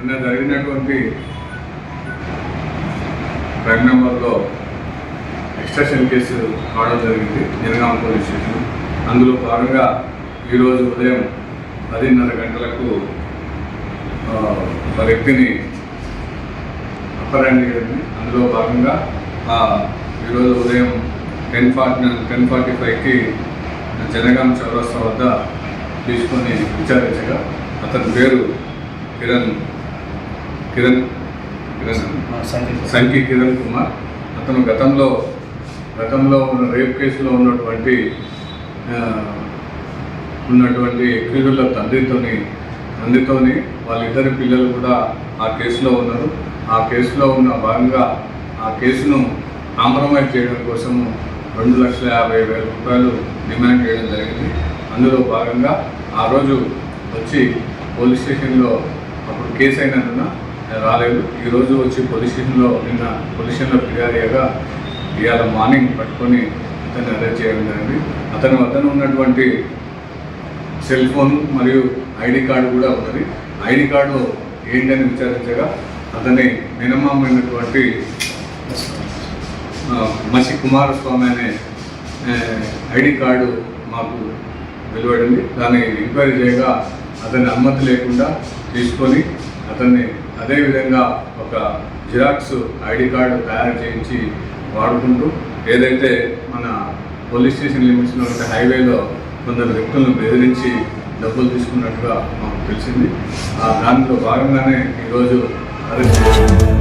నిన్న జరిగినటువంటి నెంబర్లో ఎక్స్ట్రాషన్ కేసు కావడం జరిగింది. Jangaon police station. అందులో భాగంగా ఈరోజు ఉదయం పదిన్నర గంటలకు ఒక వ్యక్తిని అపరాండ్ చేయడం అందులో భాగంగా ఆ, ఈరోజు ఉదయం టెన్ ఫార్టీ టెన్ ఫార్టీ ఫైవ్కి జనగాం చౌరస్తా వద్ద తీసుకొని విచారించగా అతని పేరు కిరణ్ కిరణ్ కిరణ్ సంకి కిరణ్ కుమార్. అతను గతంలో గతంలో ఉన్న రేప్ కేసులో ఉన్నటువంటి ఉన్నటువంటి ఎక్యూజుల తండ్రితోని తండ్రితోని వాళ్ళిద్దరి పిల్లలు కూడా ఆ కేసులో ఉన్నారు. ఆ కేసులో ఉన్న భాగంగా ఆ కేసును కాంప్రమైజ్ చేయడం కోసము రెండు లక్షల యాభై వేల రూపాయలు డిమాండ్ చేయడం జరిగింది. అందులో భాగంగా ఆ రోజు వచ్చి పోలీస్ స్టేషన్లో అప్పుడు కేసు అయినందున రాలేదు. ఈరోజు వచ్చి పొజిషన్లో నిన్న పొజిషన్లో ఫిర్యాదు ఇవాళ మార్నింగ్ పట్టుకొని అతన్ని అరెస్ట్ చేయడం జరిగింది. అతని వద్దన ఉన్నటువంటి సెల్ ఫోన్ మరియు ఐడి కార్డు కూడా ఉన్నది. ఐడి కార్డు ఏంటని విచారించగా అతని మినిమం అయినటువంటి మసి కుమారస్వామి అనే ఐడి కార్డు మాకు వెలువడింది. దాన్ని ఎంక్వైరీ చేయగా అతని అనుమతి లేకుండా తీసుకొని అతన్ని అదేవిధంగా ఒక జిరాక్స్ ఐడి కార్డు తయారు చేయించి వాడుకుంటూ ఏదైతే మన పోలీస్ స్టేషన్ లిమిట్స్లో ఉంటే హైవేలో కొందరు వ్యక్తులను బెదిరించి డబ్బులు తీసుకున్నట్టుగా మాకు తెలిసింది. ఆ దాంట్లో భాగంగానే ఈరోజు అరెస్ట్